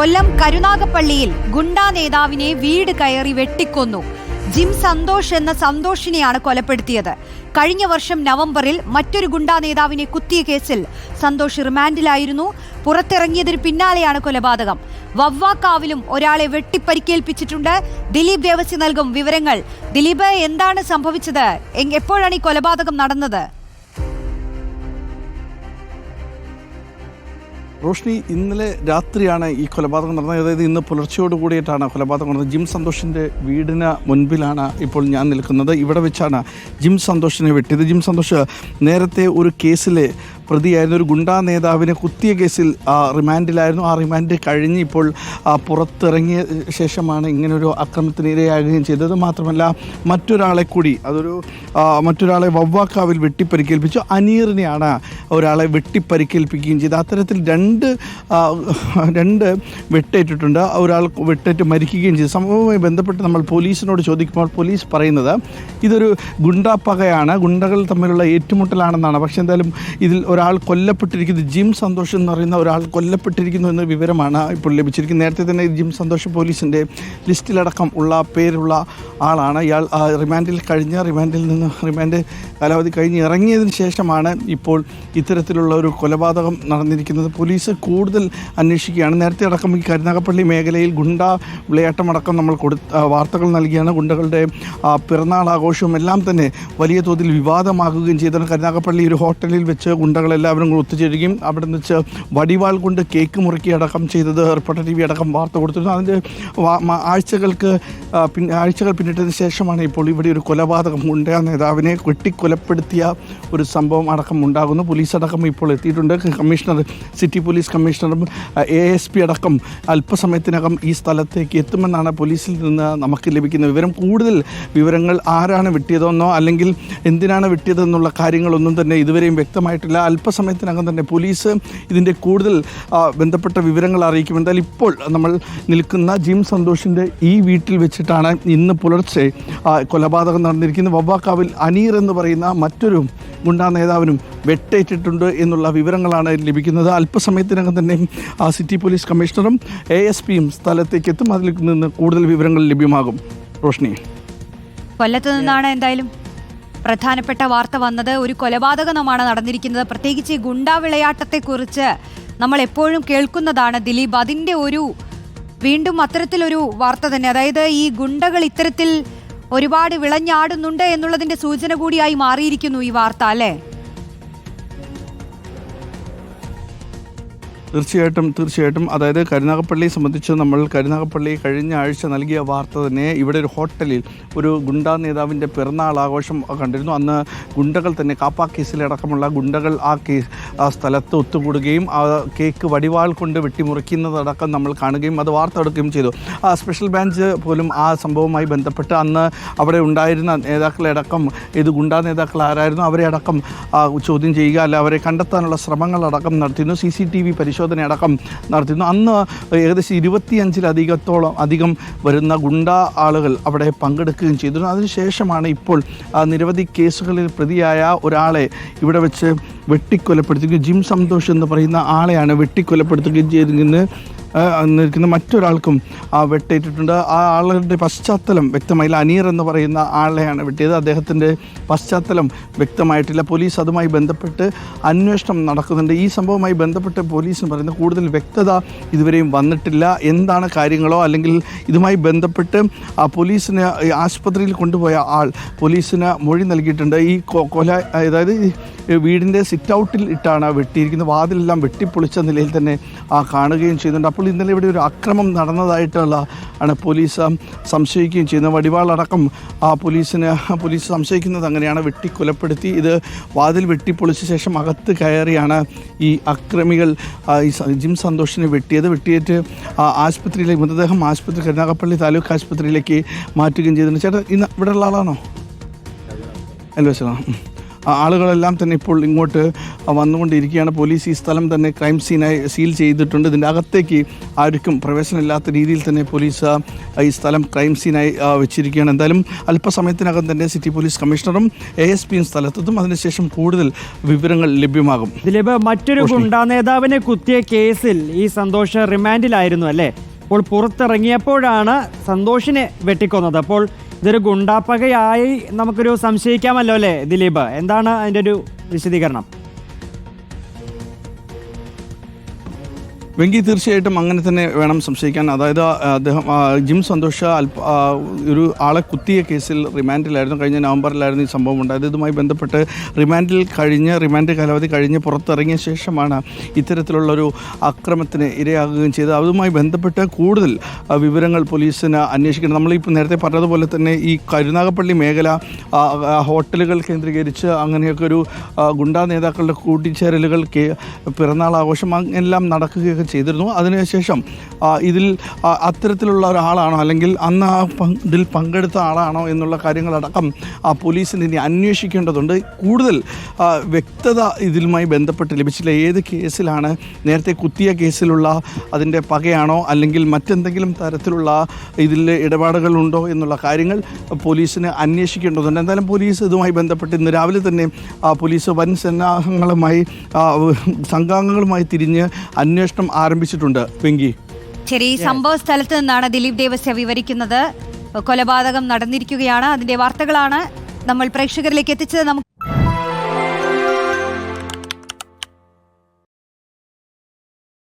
കൊല്ലം കരുനാഗപ്പള്ളിയിൽ ഗുണ്ടാ നേതാവിനെ വീട് കയറി വെട്ടിക്കൊന്നു. ജിം സന്തോഷ് എന്ന സന്തോഷിനെയാണ് കൊലപ്പെടുത്തിയത്. കഴിഞ്ഞ വർഷം നവംബറിൽ മറ്റൊരു ഗുണ്ടാ നേതാവിനെ കുത്തിയ കേസിൽ സന്തോഷ് റിമാൻഡിലായിരുന്നു. പുറത്തിറങ്ങിയതിന് പിന്നാലെയാണ് കൊലപാതകം. വവ്വാക്കാവിലും ഒരാളെ വെട്ടിപ്പരിക്കേൽപ്പിച്ചിട്ടുണ്ട്. ദിലീപ് ദേവസി നൽകും വിവരങ്ങൾ. ദിലീപ് എന്താണ് സംഭവിച്ചത്? എപ്പോഴാണ് ഈ കൊലപാതകം നടന്നത്? റോഷ്നി ഇന്നലെ രാത്രിയാണ് ഈ കൊലപാതകം നടന്നത്. അതായത് ഇന്ന് പുലർച്ചയോട് കൂടിയിട്ടാണ് കൊലപാതകം നടന്നത്. ജിം സന്തോഷിന്റെ വീടിന് മുൻപിലാണ് ഇപ്പോൾ ഞാൻ നിൽക്കുന്നത്. ഇവിടെ വെച്ചാണ് ജിം സന്തോഷിനെ വെട്ടിയത്. ജിം സന്തോഷ് നേരത്തെ ഒരു കേസിലെ പ്രതിയായിരുന്ന ഒരു ഗുണ്ടാ നേതാവിനെ കുത്തിയ കേസിൽ റിമാൻഡിലായിരുന്നു. ആ റിമാൻഡ് കഴിഞ്ഞ് ഇപ്പോൾ പുറത്തിറങ്ങിയ ശേഷമാണ് ഇങ്ങനൊരു അക്രമത്തിന് ഇരയാകുകയും ചെയ്തത്. മാത്രമല്ല മറ്റൊരാളെ കൂടി അതൊരു മറ്റൊരാളെ വവ്വാക്കാവിൽ വെട്ടിപ്പരിക്കേൽപ്പിച്ചു. അനീറിനെയാണ് ഒരാളെ വെട്ടിപ്പരിക്കേൽപ്പിക്കുകയും ചെയ്തത്. അത്തരത്തിൽ രണ്ട് രണ്ട് വെട്ടേറ്റിട്ടുണ്ട്. ഒരാൾ വെട്ടേറ്റ് മരിക്കുകയും ചെയ്തു. സംഭവവുമായി ബന്ധപ്പെട്ട് നമ്മൾ പോലീസിനോട് ചോദിക്കുമ്പോൾ പോലീസ് പറയുന്നത് ഇതൊരു ഗുണ്ടാപ്പകയാണ് ഗുണ്ടകൾ തമ്മിലുള്ള ഏറ്റുമുട്ടലാണെന്നാണ്. പക്ഷേ എന്തായാലും ഇതിൽ ഒരാൾ കൊല്ലപ്പെട്ടിരിക്കുന്നത് ജിം സന്തോഷം എന്ന് പറയുന്ന ഒരാൾ കൊല്ലപ്പെട്ടിരിക്കുന്നു എന്ന വിവരമാണ് ഇപ്പോൾ ലഭിച്ചിരിക്കുന്നത്. നേരത്തെ തന്നെ ജിം സന്തോഷ് പോലീസിന്റെ ലിസ്റ്റിലടക്കം ഉള്ള പേരുള്ള ആളാണ്. ഇയാൾ റിമാൻഡിൽ കഴിഞ്ഞ റിമാൻഡിൽ നിന്ന് റിമാൻഡ് കാലാവധി കഴിഞ്ഞ് ഇറങ്ങിയതിന് ശേഷമാണ് ഇപ്പോൾ ഇത്തരത്തിലുള്ള ഒരു കൊലപാതകം നടന്നിരിക്കുന്നത്. പോലീസ് കൂടുതൽ അന്വേഷിക്കുകയാണ്. നേരത്തെ അടക്കം ഈ കരുനാഗപ്പള്ളി മേഖലയിൽ ഗുണ്ട വിളയാട്ടമടക്കം നമ്മൾ കൊടു വാർത്തകൾ നൽകിയാണ്. ഗുണ്ടകളുടെ പിറന്നാൾ ആഘോഷവും എല്ലാം തന്നെ വലിയ തോതിൽ വിവാദമാകുകയും ചെയ്തത് കരുനാഗപ്പള്ളി ഒരു ഹോട്ടലിൽ വെച്ച് ഗുണ്ടകളെല്ലാവരും കൂടെ ഒത്തുചേരുകയും അവിടെ നിന്ന് വെച്ച് വടിവാൾ കൊണ്ട് കേക്ക് മുറുക്കി അടക്കം ചെയ്തത് റിപ്പോർട്ടർ ടി വി അടക്കം വാർത്ത കൊടുത്തിരുന്നു. അതിന്റെ ആഴ്ചകൾക്ക് പിന്നെ ആഴ്ചകൾ പിന്നിട്ടതിന് ശേഷമാണ് ഇപ്പോൾ ഇവിടെ ഒരു കൊലപാതകം ഉണ്ട്. ആ നേതാവിനെ വെട്ടിക്കൊലപ്പെടുത്തിയ ഒരു സംഭവം അടക്കം ഉണ്ടാകുന്നു. പോലീസ് അടക്കം ഇപ്പോൾ എത്തിയിട്ടുണ്ട്. കമ്മീഷണർ സിറ്റി പോലീസ് കമ്മീഷണറും എ എസ് പി അടക്കം അല്പസമയത്തിനകം ഈ സ്ഥലത്തേക്ക് എത്തുമെന്നാണ് പോലീസിൽ നിന്ന് നമുക്ക് ലഭിക്കുന്ന വിവരം. കൂടുതൽ വിവരങ്ങൾ ആരാണ് വെട്ടിയതെന്നോ അല്ലെങ്കിൽ എന്തിനാണ് വെട്ടിയതെന്നുള്ള കാര്യങ്ങളൊന്നും തന്നെ ഇതുവരെയും വ്യക്തമായിട്ടില്ല. അല്പസമയത്തിനകം തന്നെ പോലീസ് ഇതിന്റെ കൂടുതൽ ബന്ധപ്പെട്ട വിവരങ്ങൾ അറിയിക്കും. എന്തായാലും ഇപ്പോൾ നമ്മൾ നിൽക്കുന്ന ജിം സന്തോഷിന്റെ ഈ വീട്ടിൽ വെച്ചിട്ടാണ് ഇന്ന് പുലർച്ചെ കൊലപാതകം നടന്നിരിക്കുന്നത്. വവ്വാക്കാവിൽ അനീർ എന്ന് പറയുന്ന മറ്റൊരു ഗുണ്ടാ നേതാവിനും വെട്ടേറ്റിട്ടുണ്ട് എന്നുള്ള വിവരങ്ങളാണ് ലഭിക്കുന്നത്. അല്പസമയത്തിനകം തന്നെ സിറ്റി പോലീസ് കമ്മീഷണറും എ എസ് പിയും സ്ഥലത്തേക്ക് എത്തും അതിൽ നിന്ന് കൂടുതൽ വിവരങ്ങൾ ലഭ്യമാകും. റോഷ്നി. കൊല്ലത്തു നിന്നാണ് എന്തായാലും പ്രധാനപ്പെട്ട വാർത്ത വന്നത് ഒരു കൊലപാതകമാണ് നടന്നിരിക്കുന്നത്. പ്രത്യേകിച്ച് ഗുണ്ടാ വിളയാട്ടത്തെക്കുറിച്ച് നമ്മൾ എപ്പോഴും കേൾക്കുന്നതാണ്. ദിലീപ് അതിന്റെ ഒരു വീണ്ടും അത്തരത്തിലൊരു വാർത്ത തന്നെ. അതായത് ഈ ഗുണ്ടകൾ ഇത്തരത്തിൽ ഒരുപാട് വിളഞ്ഞാടുന്നുണ്ട് എന്നുള്ളതിന്റെ സൂചന കൂടിയായി മാറിയിരിക്കുന്നു ഈ വാർത്ത അല്ലേ? തീർച്ചയായിട്ടും തീർച്ചയായിട്ടും. അതായത് കരുനാഗപ്പള്ളിയെ സംബന്ധിച്ച് നമ്മൾ കരുനാഗപ്പള്ളി കഴിഞ്ഞ ആഴ്ച നൽകിയ വാർത്ത തന്നെ ഇവിടെ ഒരു ഹോട്ടലിൽ ഒരു ഗുണ്ടാ നേതാവിന്റെ പിറന്നാൾ ആഘോഷം കണ്ടിരുന്നു. അന്ന് ഗുണ്ടകൾ തന്നെ കാപ്പാ കേസിലടക്കമുള്ള ഗുണ്ടകൾ ആ കേസ് ആ സ്ഥലത്ത് ഒത്തുകൂടുകയും ആ കേക്ക് വടിവാൾ കൊണ്ട് വെട്ടിമുറിക്കുന്നതടക്കം നമ്മൾ കാണുകയും അത് വാർത്ത എടുക്കുകയും ചെയ്തു. ആ സ്പെഷ്യൽ ബെഞ്ച് പോലും ആ സംഭവവുമായി ബന്ധപ്പെട്ട് അന്ന് അവിടെ ഉണ്ടായിരുന്ന നേതാക്കളെ അടക്കം ഇത് ഗുണ്ടാ നേതാക്കൾ ആരായിരുന്നു അവരെ അടക്കം ചോദ്യം ചെയ്യുക അല്ല അവരെ കണ്ടെത്താനുള്ള ശ്രമങ്ങളടക്കം നടത്തിയിരുന്നു. സി സി ടി വി പരിശോധന അടക്കം നടത്തിയിരുന്നു. അന്ന് ഏകദേശം ഇരുപത്തിയഞ്ചിലധികത്തോളം അധികം വരുന്ന ഗുണ്ട ആളുകൾ അവിടെ പങ്കെടുക്കുകയും ചെയ്തിരുന്നു. അതിനുശേഷമാണ് ഇപ്പോൾ നിരവധി കേസുകളിൽ പ്രതിയായ ഒരാളെ ഇവിടെ വെച്ച് വെട്ടിക്കൊലപ്പെടുത്തുകയും ജിം സന്തോഷ് എന്ന് പറയുന്ന ആളെയാണ് വെട്ടിക്കൊലപ്പെടുത്തുകയും ചെയ്തിരിക്കുന്നത്. ആ, നിൽക്കുന്ന മറ്റൊരാൾക്കും ആ വെട്ടേറ്റിട്ടുണ്ട്. ആ ആളുടെ പശ്ചാത്തലം വ്യക്തമായില്ല അനീർ എന്ന് പറയുന്ന ആളെയാണ് വെട്ടിയത്. അദ്ദേഹത്തിന്റെ പശ്ചാത്തലം വ്യക്തമായിട്ടില്ല. പോലീസ് അതുമായി ബന്ധപ്പെട്ട് അന്വേഷണം നടക്കുന്നുണ്ട്. ഈ സംഭവവുമായി ബന്ധപ്പെട്ട് പോലീസിന് പറയുന്ന കൂടുതൽ വ്യക്തത ഇതുവരെയും വന്നിട്ടില്ല. എന്താണ് കാര്യങ്ങളോ അല്ലെങ്കിൽ ഇതുമായി ബന്ധപ്പെട്ട് ആ പോലീസിന് ആശുപത്രിയിൽ കൊണ്ടുപോയ ആൾ പോലീസിന് മൊഴി നൽകിയിട്ടുണ്ട്. ഈ കൊല അതായത് വീടിന്റെ സിറ്റ് ഔട്ടിൽ ഇട്ടാണ് വെട്ടിയിരിക്കുന്നത്. വാതിലെല്ലാം വെട്ടിപ്പൊളിച്ച നിലയിൽ തന്നെ ആ കാണുകയും ചെയ്യുന്നുണ്ട്. അപ്പോൾ ഇന്നലെ ഇവിടെ ഒരു അക്രമം നടന്നതായിട്ടുള്ള ആണ് പോലീസ് സംശയിക്കുകയും ചെയ്യുന്നത്. വടിവാളടക്കം ആ പോലീസിന് പോലീസ് സംശയിക്കുന്നത് അങ്ങനെയാണ് വെട്ടി വെട്ടിക്കൊലപ്പെടുത്തി. ഇത് വാതിൽ വെട്ടിപ്പൊളിച്ച ശേഷം അകത്ത് കയറിയാണ് ഈ അക്രമികൾ ഈ ജിം സന്തോഷിനെ വെട്ടിയത്. വെട്ടിയിട്ട് ആ, ആശുപത്രിയിലേക്ക് മൃതദേഹം ആശുപത്രി കരുനാഗപ്പള്ളി താലൂക്ക് ആശുപത്രിയിലേക്ക് മാറ്റുകയും ചെയ്തിട്ടുണ്ട്. ചേട്ടാ ഇന്ന് ഇവിടെ ഉള്ള ആളാണോ? അല്ല ആ, ആളുകളെല്ലാം തന്നെ ഇപ്പോൾ ഇങ്ങോട്ട് വന്നുകൊണ്ടിരിക്കുകയാണ്. പോലീസ് ഈ സ്ഥലം തന്നെ ക്രൈം സീനായി സീൽ ചെയ്തിട്ടുണ്ട്. ഇതിന്റെ അകത്തേക്ക് ആർക്കും പ്രവേശനമില്ലാത്ത രീതിയിൽ തന്നെ പോലീസ് ഈ സ്ഥലം ക്രൈം സീനായി വെച്ചിരിക്കുകയാണ്. എന്തായാലും അല്പസമയത്തിനകം തന്നെ സിറ്റി പോലീസ് കമ്മീഷണറും എ എസ് പിയും സ്ഥലത്തെത്തും. അതിനുശേഷം കൂടുതൽ വിവരങ്ങൾ ലഭ്യമാകും. ദിലീപ് മറ്റൊരു ഗുണ്ടാ നേതാവിനെ കുത്തിയ കേസിൽ ഈ സന്തോഷ റിമാൻഡിലായിരുന്നു അല്ലേ? അപ്പോൾ പുറത്തിറങ്ങിയപ്പോഴാണ് സന്തോഷിനെ വെട്ടിക്കൊന്നത്. അപ്പോൾ ഇതൊരു ഗുണ്ടാപ്പകയായി നമുക്കൊരു സംശയിക്കാമല്ലോ അല്ലേ ദിലീപ്? എന്താണ് അതിന്റെ ഒരു വിശദീകരണം? വെങ്കി തീർച്ചയായിട്ടും അങ്ങനെ തന്നെ വേണം സംശയിക്കാൻ. അതായത് അദ്ദേഹം ജിം സന്തോഷ അല്പ ഒരു ആളെ കുത്തിയ കേസിൽ റിമാൻഡിലായിരുന്നു. കഴിഞ്ഞ നവംബറിലായിരുന്നു ഈ സംഭവം ഉണ്ടായത്. ഇതുമായി ബന്ധപ്പെട്ട് റിമാൻഡിൽ കഴിഞ്ഞ് റിമാൻഡ് കാലാവധി കഴിഞ്ഞ് പുറത്തിറങ്ങിയ ശേഷമാണ് ഇത്തരത്തിലുള്ളൊരു അക്രമത്തിന് ഇരയാകുകയും ചെയ്തത്. അതുമായി ബന്ധപ്പെട്ട് കൂടുതൽ വിവരങ്ങൾ പോലീസിന് അന്വേഷിക്കണം. നമ്മളിപ്പോൾ നേരത്തെ പറഞ്ഞതുപോലെ തന്നെ ഈ കരുനാഗപ്പള്ളി മേഖല ഹോട്ടലുകൾ കേന്ദ്രീകരിച്ച് അങ്ങനെയൊക്കെ ഒരു ഗുണ്ടാ നേതാക്കളുടെ കൂട്ടിച്ചേരലുകൾ പിറന്നാൾ ആഘോഷം എല്ലാം നടക്കുകയൊക്കെ ചെയ്തിരുന്നു. അതിനുശേഷം ഇതിൽ അത്തരത്തിലുള്ള ഒരാളാണോ അല്ലെങ്കിൽ അന്ന് ആ ഇതിൽ പങ്കെടുത്ത ആളാണോ എന്നുള്ള കാര്യങ്ങളടക്കം ആ പോലീസിന് ഇനി അന്വേഷിക്കേണ്ടതുണ്ട്. കൂടുതൽ വ്യക്തത ഇതിലുമായി ബന്ധപ്പെട്ട് ലഭിച്ചില്ല. ഏത് കേസിലാണ് നേരത്തെ കുത്തിയ കേസിലുള്ള അതിന്റെ പകയാണോ അല്ലെങ്കിൽ മറ്റെന്തെങ്കിലും തരത്തിലുള്ള ഇതിൽ ഇടപാടുകളുണ്ടോ എന്നുള്ള കാര്യങ്ങൾ പോലീസിന് അന്വേഷിക്കേണ്ടതുണ്ട്. എന്തായാലും പോലീസ് ഇതുമായി ബന്ധപ്പെട്ട് ഇന്ന് രാവിലെ തന്നെ പോലീസ് വൻ സന്നാഹങ്ങളുമായി സംഘാംഗങ്ങളുമായി തിരിഞ്ഞ് അന്വേഷണം ആരംഭിച്ചിട്ടുണ്ട് പിങ്കി ശരി സംഭവ സ്ഥലത്ത് നിന്നാണ് ദിലീപ് ദേവസ്യ വിവരിക്കുന്നത്. കൊലപാതകം നടന്നിരിക്കുകയാണ്. അതിന്റെ വാർത്തകളാണ് നമ്മൾ പ്രേക്ഷകരിലേക്ക് എത്തിച്ചത്. നമുക്ക്